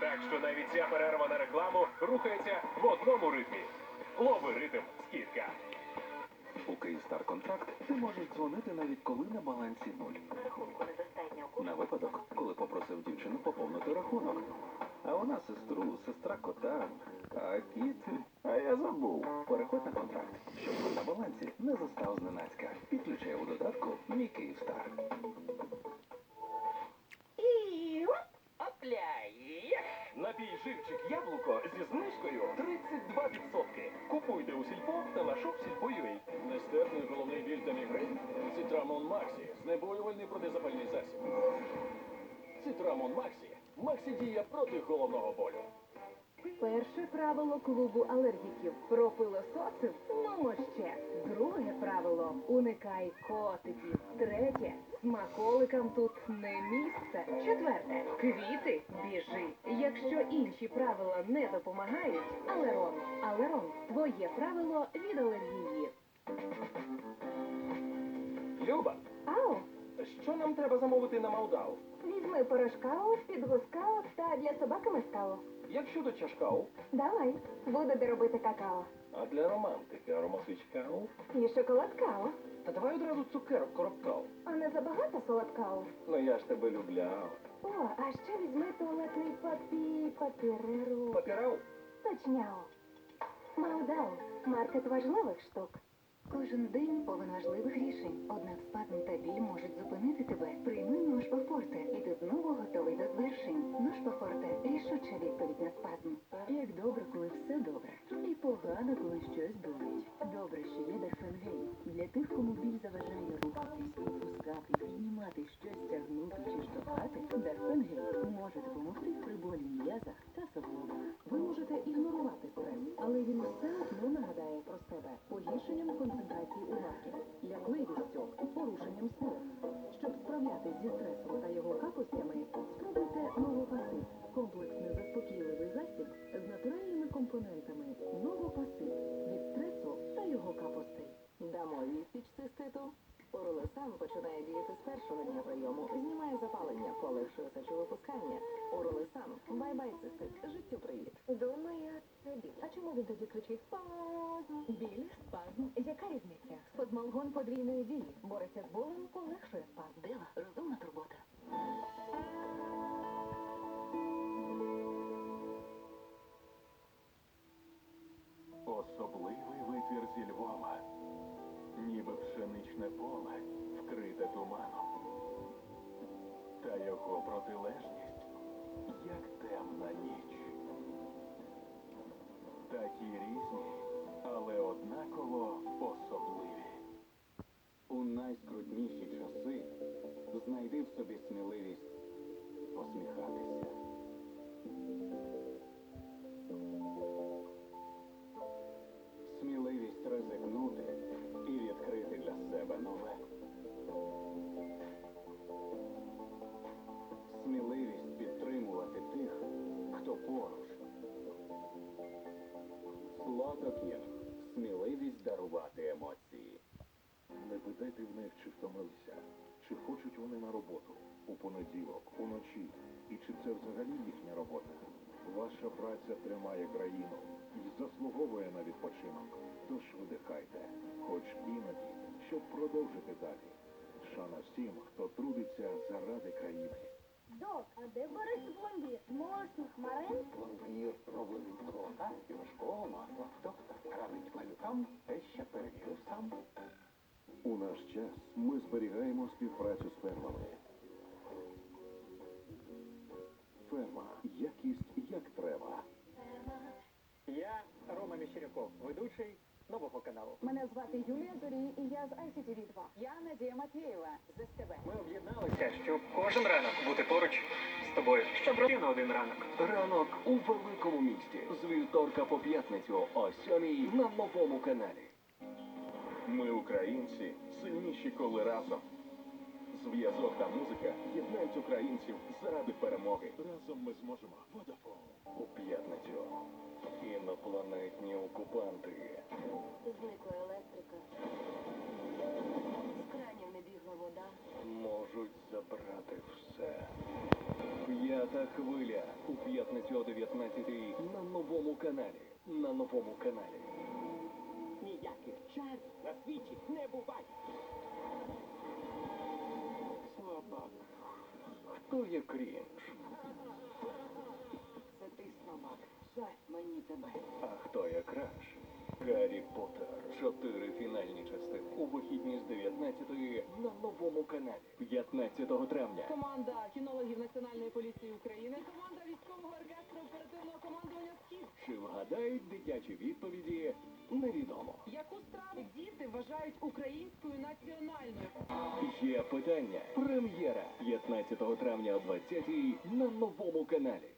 Так що навіть ця перерва на рекламу рухається в одному ритмі. Лови ритм скидка. У Київстар контракт ти можеш дзвонити навіть коли на балансі нуль. Рахунку недостатньо. На випадок, коли попросив дівчину поповнити рахунок. А вона сестру, сестра кота. А кіт, а я забув. Переходь на контракт, щоб на балансі не застав зненацька. Підключай у додатку Мій Київстар. 32%. Купуйте у сільпо та на шоп сільпо.ua. Нестерпний головний біль та мігрень. Цитрамон Максі. Знеболювальний протизапальний засіб. Цитрамон Максі. Максі діє проти головного болю. Перше правило клубу алергіків про пилососив ну ще. Друге правило уникай котиків. Третє смаколикам тут не місце. Четверте квіти біжи. Якщо інші правила не допомагають, алерон. Алерон твоє правило від алергії. Люба, Ау, що нам треба замовити на Молдаву? візьми порошкао, підгускао та для собаки мескао. Як щодо чашкау, Давай, буде де робити какао. а для романтики аромасичкау? І шоколад као. Та давай одразу цукерок коробкау. А не забагато солодкао? Ну я ж тебе любляв. О, а ще візьми туалетний папі, папіреру. Папірау? Точняо. Маудау. Маркет важливих штук. Кожен день повен важливих рішень. Однак спазм та біль можуть зупинити тебе. Прийми Ношпафорте, і ти знову готовий до звершень. Ношпафорте – рішуча відповідь на спазм. Як добре, коли все добре. І погано, коли щось болить. Добре, що є Дарфенгей. Для тих, кому біль заважає рухатись, опускати, піднімати щось, тягнути чи штовхати, Дарфенгей може допомогти при болі в Щоб зі стресом та його капостями, спробуйте новопаси. – комплексний заспокійливий засіб з натуральними компонентами новопаси від стресу та його капостей. Дамо відсіч циститу. Оролесан починає діяти з першого дня прийому, знімає запалення, полегшує сечовипускання. Оролесан, бай-бай цистит, життю привіт. Думаю, це біль. А чому він тоді кричить спазм? Біль, спазм. Яка різниця? Спазмалгон подвійної дії. Бореться з болем, полегшує спазм. Дива, розумна турбота. Протилежність, як темна ніч. Такі різні, але однаково Слотокін. Сміливість дарувати емоції. Не питайте в них, чи втомилися, чи хочуть вони на роботу у понеділок, уночі, і чи це взагалі їхня робота. Ваша праця тримає країну і заслуговує на відпочинок. Тож видихайте, хоч іноді, щоб продовжити далі. Шана всім, хто трудиться заради країни. Док, а де Борис Блондір? Молочний хмарин? Пломбір роблений з молока і важкого масла. Доктор радить малюкам, те ще перевірив сам. У наш час ми зберігаємо співпрацю з фермами. Ферма. Якість як треба. Я Рома Міщеряков, ведучий нового каналу. Мене звати Юлія Зорій, і я з ICTV 2. Я Надія Матвєєва з СТБ. Ми об'єдналися, щоб кожен ранок бути поруч з тобою. Щоб робити на один ранок. Ранок у великому місті. З вівторка по п'ятницю о сьомій на новому каналі. Ми, українці, сильніші, коли разом. Зв'язок та музика єднають українців заради перемоги. Разом ми зможемо. Водафон. У п'ятницю. Інопланетні окупанти. Зникла електрика. З кранів не бігла вода. Можуть забрати все. П'ята хвиля у п'ятницю о 19 на новому каналі. На новому каналі. Ніяких чар на свічі не буває. Хто є крінж? Це ти слабак. Жаль мені тебе. А хто є краш? Гаррі Поттер. Чотири фінальні частини. У вихідні з 19 на новому каналі. 15 травня. Команда кінологів Національної поліції України, команда військового оркестру оперативного командування «Схід». Чи вгадають дитячі відповіді? Невідомо. Яку страву діти вважають українською національною? Є питання. Прем'єра 15 травня о 20 на новому каналі.